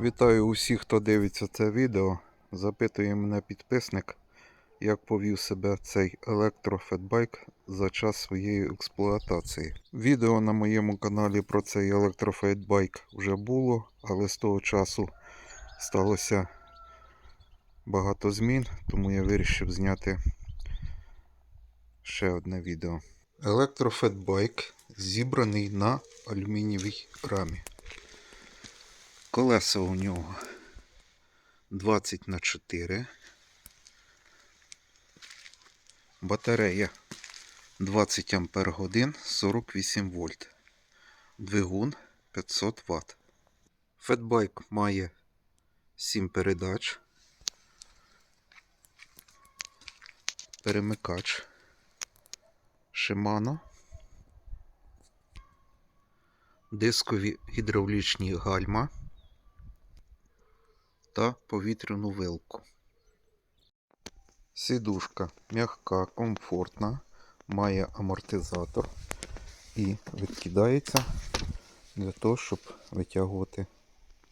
Вітаю усіх, хто дивиться це відео. Запитує мене підписник, як повів себе цей електрофетбайк за час своєї експлуатації. Відео на моєму каналі про цей електрофетбайк вже було, але з того часу сталося багато змін, тому я вирішив зняти ще одне відео. Електрофетбайк зібраний на алюмінієвій рамі. Колеса у нього 20 на 4. Батарея 20 Ампер годин 48 вольт. Двигун 500 Вт. Фетбайк має 7 передач. Перемикач Shimano. Дискові гідравлічні гальма та повітряну вилку. Сідушка м'яка, комфортна, має амортизатор і відкидається для того, щоб витягувати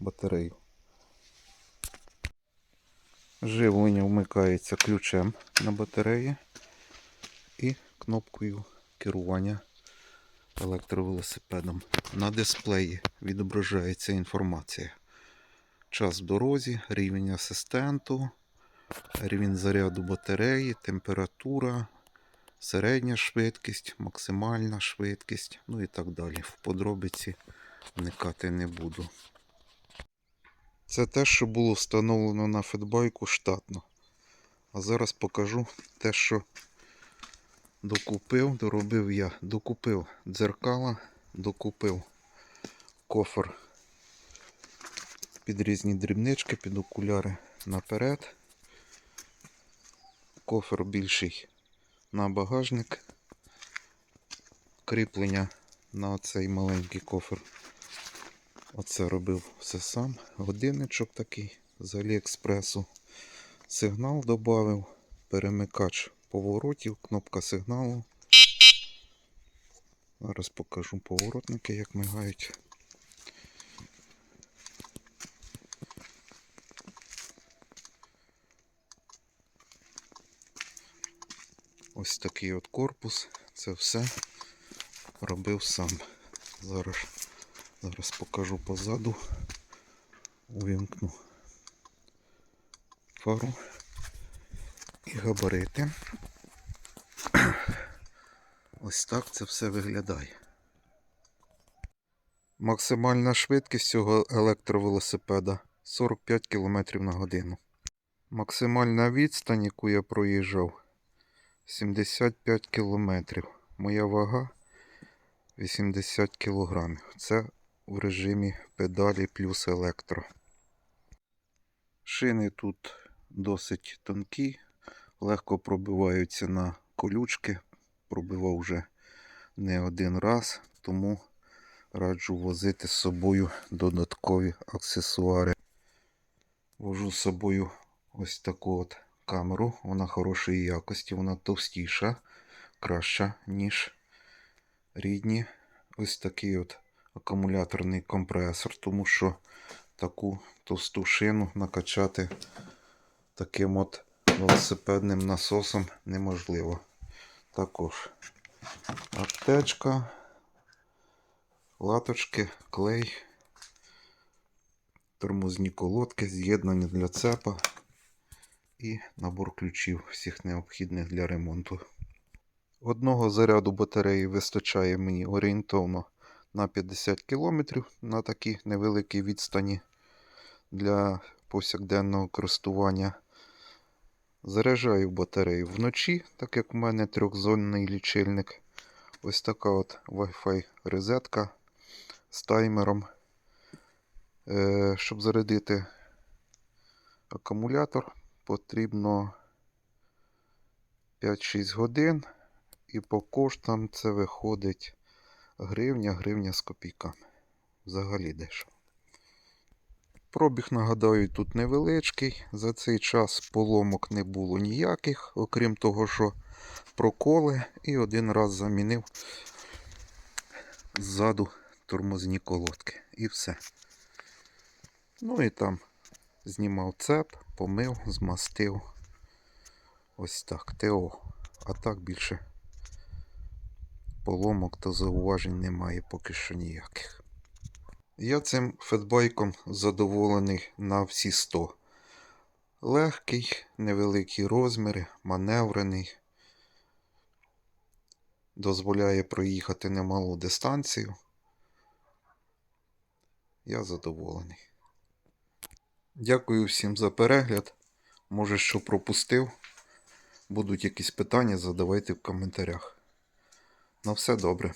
батарею. Живлення вмикається ключем на батареї і кнопкою керування електровелосипедом. На дисплеї відображається інформація час в дорозі, рівень асистенту, рівень заряду батареї, температура, середня швидкість, максимальна швидкість, ну і так далі. В подробиці вникати не буду. Це те, що було встановлено на фетбайку штатно. А зараз покажу те, що докупив, доробив я. Докупив дзеркала, докупив кофр під різні дрібнички, під окуляри наперед. Кофер більший на багажник. Кріплення на цей маленький кофер. Оце робив все сам. Годинничок такий з Аліекспресу. Сигнал додав, перемикач поворотів, кнопка сигналу. Зараз покажу поворотники, як мигають. Ось такий от корпус. Це все робив сам. Зараз, зараз покажу позаду. Увімкну фару і габарити. Ось так це все виглядає. Максимальна швидкість цього електровелосипеда 45 км на годину. Максимальна відстань, яку я проїжджав, 75 кілометрів. Моя вага 80 кілограмів. Це в режимі педалі плюс електро. Шини тут досить тонкі, легко пробиваються на колючки. Пробивав вже не один раз, тому раджу возити з собою додаткові аксесуари. Вожу з собою ось таку от камеру. Вона хорошої якості, вона товстіша, краща, ніж рідні. Ось такий от акумуляторний компресор, тому що таку товсту шину накачати таким от велосипедним насосом неможливо. Також аптечка, латочки, клей, тормозні колодки, з'єднання для цепа і набор ключів всіх необхідних для ремонту. Одного заряду батареї вистачає мені орієнтовно на 50 км на такій невеликій відстані для повсякденного користування. Заряджаю батарею вночі, так як у мене трьохзонний лічильник. Ось така от Wi-Fi розетка з таймером. Е, Щоб зарядити акумулятор, потрібно 5-6 годин. І по коштам це виходить гривня, гривня з копійками. Взагалі дешево. Пробіг, нагадаю, тут невеличкий. За цей час поломок не було ніяких, окрім того, що проколи і один раз замінив ззаду тормозні колодки. І все. Ну і там знімав цеп, помив, змастив. Ось так, ТО. А так більше поломок та зауважень немає поки що ніяких. Я цим фетбайком задоволений на всі 100. Легкий, невеликі розміри, маневрений. Дозволяє проїхати немалу дистанцію. Я задоволений. Дякую всім за перегляд. Може, що пропустив. Будуть якісь питання, задавайте в коментарях. На все добре.